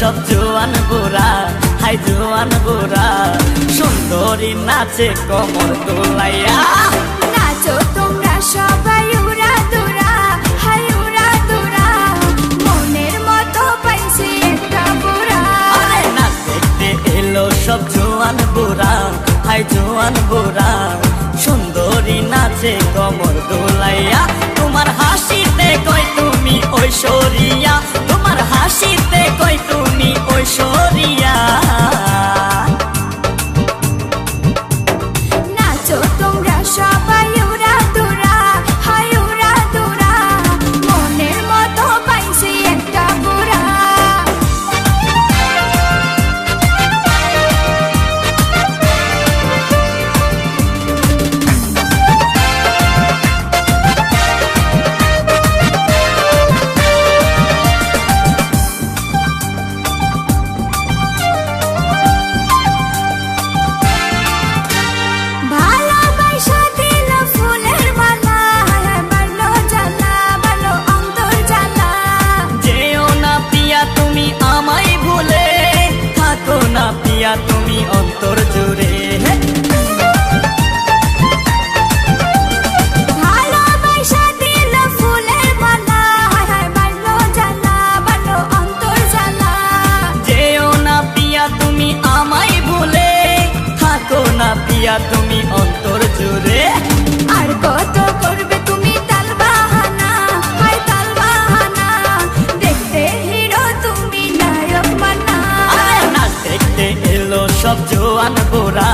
সব জোয়ান গোরা হাই জোয়ান গোরা সুন্দরী নাচে কমর দোলাইয়া। নাচো তোমরা সবাই উড়া দুরা হাই উড়া দুরা। মনের মতো পাইছি একটা বুড়া। আরে নাচ দেখতে এলো সব জোয়ান গোরা হাই জোয়ান গোরা সুন্দরী নাচে কমর দোলাইয়া। তোমার হাসিতে কই তুমি ঐশ্বরিয়া। পিয়া তুমি আমায় ভুলে। থাকো না পিয়া তুমি অন্তর সব জোয়ান বোরা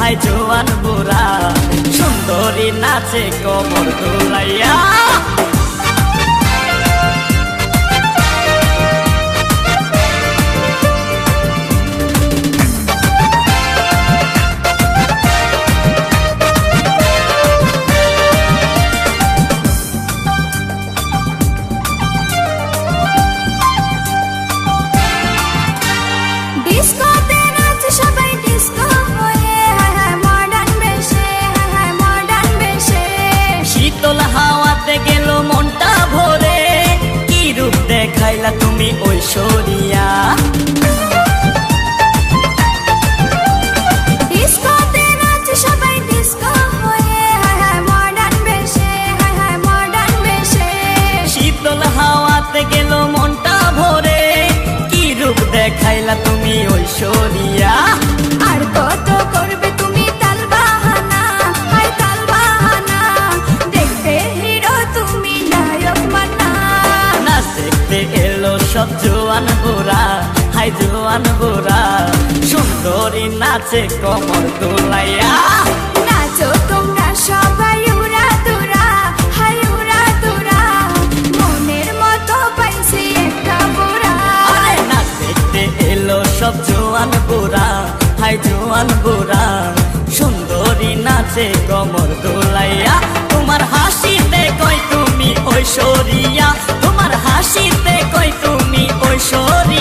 হাই জোয়ান বোরা সুন্দরী নাচে কমর দোলাইয়া। গোরা হাই জোয়ান গোরা সুন্দরী নাচে কমর দোলাইয়া। নাচো তোমরা সবাই উড়া দুরা হাই উড়া দুরা মনের মতো পাইছি একটা বুড়া আরে নাচ দেখতে এলো সব জোয়ান গোরা হাই জোয়ান গোরা সুন্দরী নাচে কমর দোলাইয়া। তোমার হাসিতে কই তুমি ঐশ্বরিয়া তোমার হাসিতে কই তুমি ঐশ্বরিয়া।